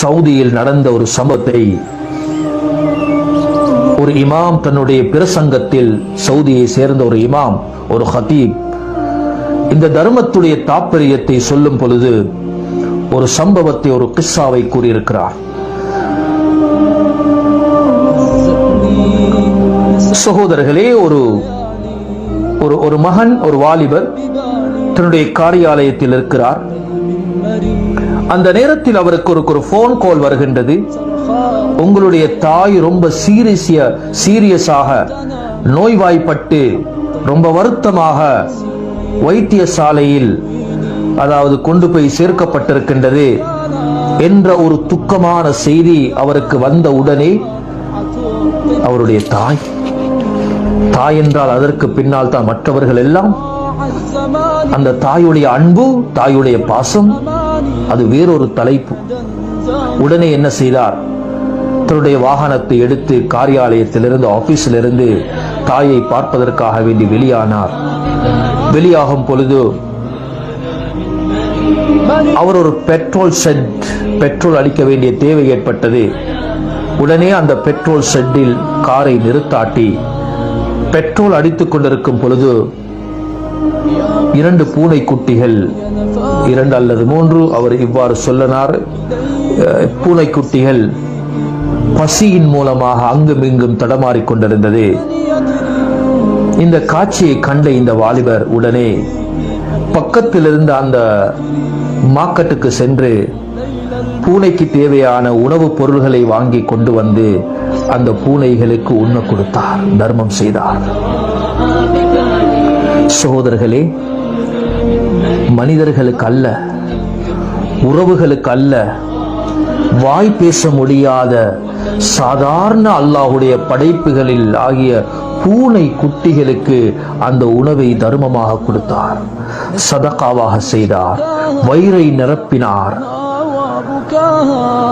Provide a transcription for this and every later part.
சவுதியில் நடந்த ஒரு சம்பவத்தை ஒரு இமாம் தன்னுடைய பிரசங்கத்தில் சவுதியை சேர்ந்த ஒரு இமாம் ஒரு ஹதீப் இந்த தர்மத்துடைய தாற்பயத்தை சொல்லும் பொழுது ஒரு சம்பவத்தை ஒரு கிஸ்ஸாவை கூறியிருக்கிறார். சகோதரர்களே ஒரு ஒரு ஒரு மகன் ஒரு வாலிபர் தன்னுடைய காரியாலயத்தில் இருக்கிறார். அந்த நேரத்தில் அவருக்கு ஒரு ஒரு ஃபோன் கால் வருகின்றது. உங்களுடைய தாய் ரொம்ப சீரியஸிய சீரியஸாக நோய்வாய்ப்பட்டு ரொம்ப வருத்தமாக வைத்தியசாலையில் அதாவது கொண்டு போய் சேர்க்கப்பட்டிருக்கின்றது என்ற ஒரு துக்கமான செய்தி அவருக்கு வந்த உடனே அவருடைய தாய். தாய் என்றால் அதற்கு பின்னால் தான் மற்றவர்கள் எல்லாம். அந்த தாயுடைய அன்பு தாயுடைய பாசம் அது வேறொரு தலைப்பு. உடனே என்ன செய்தார்? தன்னுடைய வாகனத்தை எடுத்து காரியாலயத்திலிருந்து ஆபீஸிலிருந்து தாயை பார்ப்பதற்காக வேண்டி வெளியானார். வெளியாகும் பொழுது அவர் ஒரு பெட்ரோல் செட் பெட்ரோல் அளிக்க வேண்டிய தேவை ஏற்பட்டது. உடனே அந்த பெட்ரோல் செட்டில் காரை நிறுத்தாட்டி பெட்ரோல் அடித்துக் கொண்டிருக்கும் பொழுது இரண்டு பூனை குட்டிகள் இரண்டு அல்லது மூன்று அவர் இவ்வாறு சொல்லனார். அஹ், பூனைக்குட்டிகள் பசியின் மூலமாக அங்கும் இங்கும் தடமாறிக் கொண்டிருந்தது. இந்த காட்சியை கண்ட இந்த வாலிபர் உடனே பக்கத்தில் இருந்த அந்த மார்க்கெட்டுக்கு சென்று பூனைக்கு தேவையான உணவுப் பொருள்களை வாங்கி கொண்டு வந்து அந்த பூனைகளுக்கு உண்ண கொடுத்தார் தர்மம் செய்தார். சகோதரர்களே மனிதர்களுக்கு அல்ல உறவுகளுக்கு அல்ல வாய் பேச முடியாத சாதாரண அல்லாஹுடைய படைப்புகளில் ஆகிய பூனை குட்டிகளுக்கு அந்த உணவை தர்மமாக கொடுத்தார் சதகாவாக செய்தார் வயிறை நிரப்பினார்.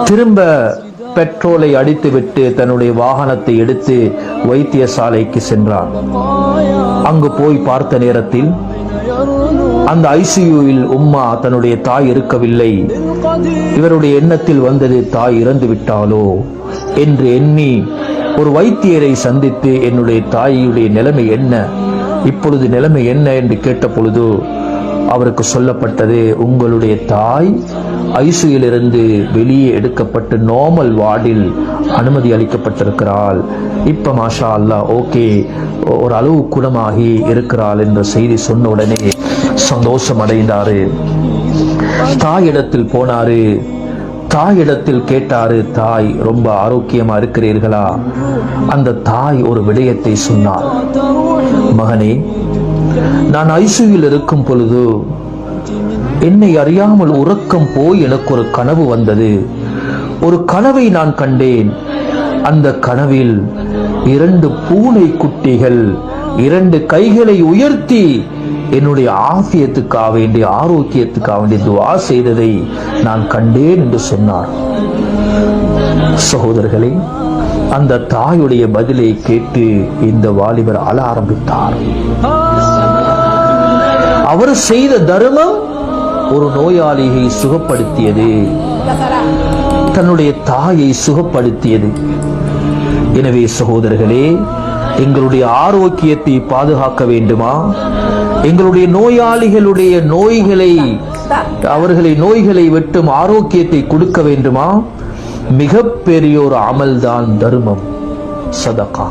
திரும்ப பெட்ரோலை அடித்துவிட்டு தன்னுடைய வாகனத்தை எடுத்து வைத்தியசாலைக்கு சென்றார் அங்கு போய் பார்த்த நேரத்தில் அந்த ஐசியூவில் உம்மா தன்னுடைய தாய் இருக்கவில்லை. இவருடைய எண்ணத்தில் வந்தது தாய் இறந்து விட்டாலோ என்று எண்ணி ஒரு வைத்தியரை சந்தித்து என்னுடைய தாயுடைய நிலைமை என்ன இப்பொழுது நிலைமை என்ன என்று கேட்ட பொழுது அவருக்கு சொல்லப்பட்டது உங்களுடைய தாய் ஐசியிலிருந்து வெளியே எடுக்கப்பட்டு நார்மல் வார்டில் அனுமதி அளிக்கப்பட்டிருக்கிறாள். இப்ப மாஷா அல்லாஹ் ஓகே ஒரு அளவு குணமாகி இருக்கிறாள் என்ற செய்தி சொன்ன உடனே சந்தோஷம் அடைந்தாரு. தாயிடத்தில் போனாரு. தாயிடத்தில் கேட்டாரு தாய் ரொம்ப ஆரோக்கியமா இருக்கிறீர்களா? அந்த தாய் ஒரு விடயத்தை சொன்னார் மகனே நான் ஐசியூவில் இருக்கும் பொழுது என்னை அறியாமல் உறக்கம் போய் எனக்கு ஒரு கனவு வந்தது. ஒரு கனவை நான் கண்டேன். அந்த கனவில் இரண்டு பூனை குட்டிகள் இரண்டு கைகளை உயர்த்தி என்னுடைய ஆசியத்துக்காக வேண்டிய ஆரோக்கியத்துக்காக வேண்டிய துவா செய்ததை நான் கண்டேன் என்று சொன்னார். சகோதரர்களே அந்த தாயுடைய பதிலை கேட்டு இந்த வாலிபர் அழ ஆரம்பித்தார். அவர் செய்த தர்மம் ஒரு நோயாளியை சுகப்படுத்தியது. தன்னுடைய தாயை சுகப்படுத்தியது. எனவே சகோதரர்களே எங்களுடைய ஆரோக்கியத்தை பாதுகாக்க வேண்டுமா? எங்களுடைய நோயாளிகளுடைய நோய்களை அவர்களை நோய்களை வெட்டும் ஆரோக்கியத்தை கொடுக்க வேண்டுமா? மிகப்பெரிய ஒரு அமல்தான் தர்மம். சதகா.